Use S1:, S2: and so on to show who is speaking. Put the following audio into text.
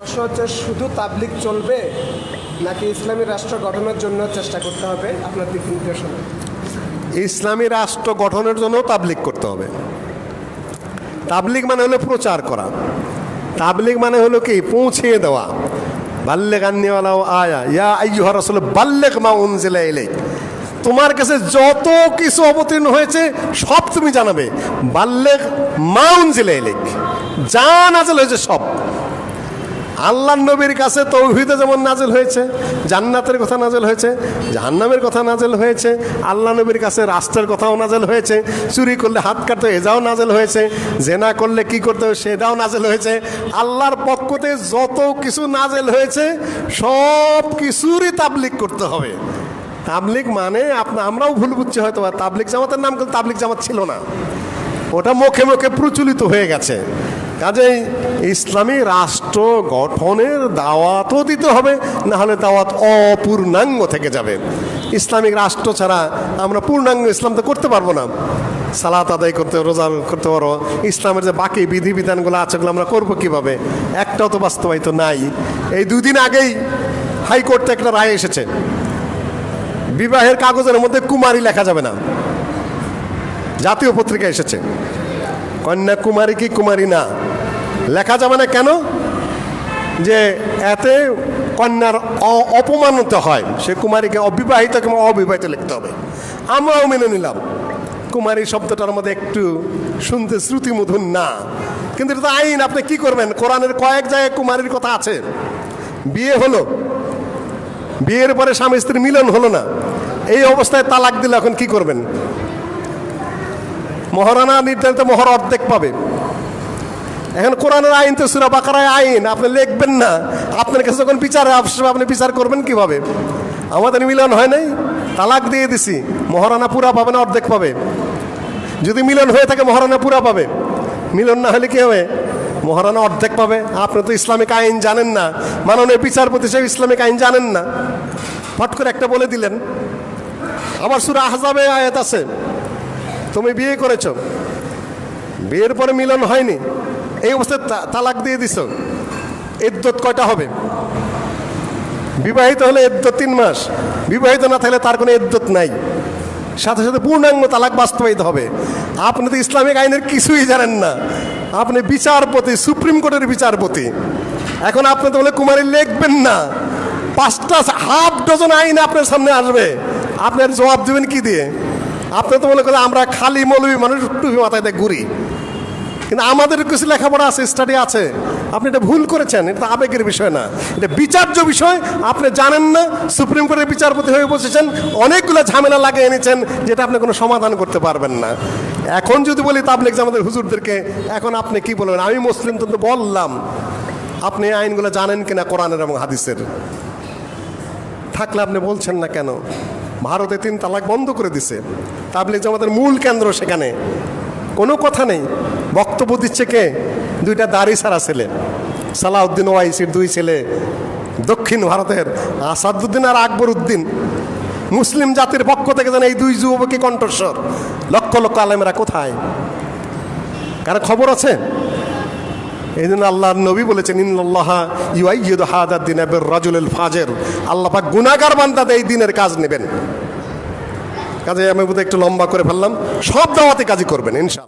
S1: প্রশ্ন হচ্ছে, শুধু তাবলিক চলবে নাকি ইসলামী রাষ্ট্র গঠনের জন্য চেষ্টা করতে হবে? আপনার
S2: ইসলামী রাষ্ট্র গঠনের জন্য তাবলিগ করতে হবে। তাবলিগ মানে হলো প্রচার করা। তাবলিগ মানে হলো কি? পৌঁছিয়ে দেওয়া। বাল্যে গান্নিওয়ালাও আয়া, ইয়া আইয়ুহা রাসূল বাল্যেক মা উনজিলা ইলাইক। তোমার কাছে যত কিছু অবতীর্ণ হয়েছে, সব তুমি জানাবে। বাল্যেক মা উনজিলা ইলাইক। যা নাজেল হয়েছে সব। আল্লাহ নবীর কাছে তৌহিদে যেমন নাজেল হয়েছে, জান্নাতের কথা নাজেল হয়েছে, জাহান্নামের কথা নাজেল হয়েছে, আল্লাহ নবীর কাছে রাষ্ট্রের কথাও নাজেল হয়েছে, চুরি করলে হাত কাটতে এজাও নাজেল হয়েছে, জেনা করলে কি করতে হবে সেটাও নাজেল হয়েছে, আল্লাহর পক্ষতে যত কিছু নাজেল হয়েছে, সব কিছুরই তাবলিক করতে হবে। তাবলিক মানে আপনা আমরাও ভুল বুঝছি হয়তো তাবলিক জামাতের নাম কিন্তু তাবলিক জামাত ছিল না। ওটা মুখে মুখে প্রচলিত হয়ে গেছে। কাজেই ইসলামী রাষ্ট্র গঠনের দাওয়াতও দিতে হবে না হলে দাওয়াত অপূর্ণাঙ্গ থেকে যাবে। ইসলামিক রাষ্ট্র ছাড়া আমরা পূর্ণাঙ্গ ইসলাম তো করতে পারব না। সালাত আদায় করতে, রোজা করতে পারো। ইসলামের যে বাকি বিধিবিধানগুলো আছে, ওগুলো আমরা করব কীভাবে? একটাও তো বাস্তবায়িত নাই। এই দুদিন আগেই হাইকোর্টে একটা রায় এসেছে। বিবাহের কাগজের মধ্যে কুমারী লেখা যাবে না। জাতীয় পত্রিকা এসেছে। কন্যাকুমারী কি কুমারী না লেখা যাবে না কেন? যে এতে কন্যার অপমানিত হয়। সে কুমারীকে অবিবাহিত কিংবা অবিবাহিত লিখতে হবে। আমরাও মেনে নিলাম। কুমারী শব্দটার মধ্যে একটু শুনতে শ্রুতিমধুর না। কিন্তু এটা আইন, আপনি কি করবেন? কোরআনের কয়েক জায়গায় কুমারীর কথা আছে। বিয়ে হলো। বিয়ের পরে স্বামী স্ত্রী মিলন হলো না। এই অবস্থায় তালাক দিলে এখন কি করবেন? মহারানা নির্ধারিত মহর অর্ধেক পাবে। এখন কোরআনের আইন তো সুরা বাকারায় আইন, আপনি লিখবেন না। আপনার কাছে যখন বিচার আসবে, আপনি বিচার করবেন কীভাবে? আমাদের মিলন হয় নাই? তালাক দিয়ে দিছি। মহারানা পুরা পাবে না, অর্ধেক পাবে। যদি মিলন হয়ে থাকে, মহারানা পুরা পাবে। মিলন না হলে কি হবে? মহারানা অর্ধেক পাবে। আপনি তো ইসলামিক আইন জানেন না। মাননীয় বিচারপতি সাহেব ইসলামিক আইন জানেন না। ফট করে একটা বলে দিলেন। আবার সুরা আহজাবে আয়াত আছে। তুমি বিয়ে করেছ। বিয়ের পরে মিলন হয়নি। এই অবস্থায় তালাক দিয়ে দিছ। ইদ্যত কয়টা হবে? বিবাহিত হলে ইদ্যত তিন মাস। বিবাহিত না থাকলে তার কোনো ইদ্যত নাই। সাথে সাথে পূর্ণাঙ্গ তালাক বাস্তবায়িত হবে। আপনি তো ইসলামিক আইনের কিছুই জানেন না। আপনি বিচারপতি, সুপ্রিম কোর্টের বিচারপতি। এখন আপনি তো বলে কুমারী লিখবেন না। পাঁচটা হাফ ডজন আইন আপনার সামনে আসবে। আপনার জবাব দেবেন কি দিয়ে? আপনি তো মনে করেন আমরা খালি মৌলবী মানুষ, টুপি মাথায় দিয়ে ঘুরি। কিন্তু আমাদের কিছু লেখাপড়া আছে স্টাডি আছে। আপনি এটা ভুল করেছেন, এটা আবেগের বিষয় না। এটা বিচার্য বিষয়, আপনি জানেন না, সুপ্রিম কোর্টের বিচারপতি হয়ে বসেছেন, অনেকগুলো ঝামেলা লাগিয়ে এনেছেন, যেটা আপনি কোনো সমাধান করতে পারবেন না। এখন যদি বলি তাবলিক আমাদের হুজুরদেরকে, এখন আপনি কি বলবেন? আমি মুসলিম তো বললাম, আপনি আইনগুলো জানেন কিনা কোরআনের এবং হাদিসের? থাকলে আপনি বলছেন না কেন? ভারতে তিন তালাক বন্ধ করে দিছে। তাবলিক জামাতের মূল কেন্দ্র সেখানে। কোনো কথা নেই। বক্তব্য দিচ্ছে কে? দুইটা দাড়ি সারা ছেলে। সালাউদ্দিন ওয়াইসির দুই ছেলে। দক্ষিণ ভারতের আসাদুদ্দিন আর আকবর উদ্দিন। মুসলিম জাতির পক্ষ থেকে যেন এই দুই যুবকী কণ্ঠস্বর। লক্ষ লক্ষ আলেমেরা কোথায়? কারণ খবর আছে? এই জন্য আল্লাহর নবী বলেছেন ইন্নআল্লাহ ইউআইয়িদু হাদার দিন আবির রাজুল ফাজের। আল্লাহ পাক বান্দাতে এই দিনের কাজ নেবেন। কাজে আমি বোধহয় একটু লম্বা করে ফেললাম। সব দাওয়াতে কাজই করবেন, ইনশাআল্লাহ।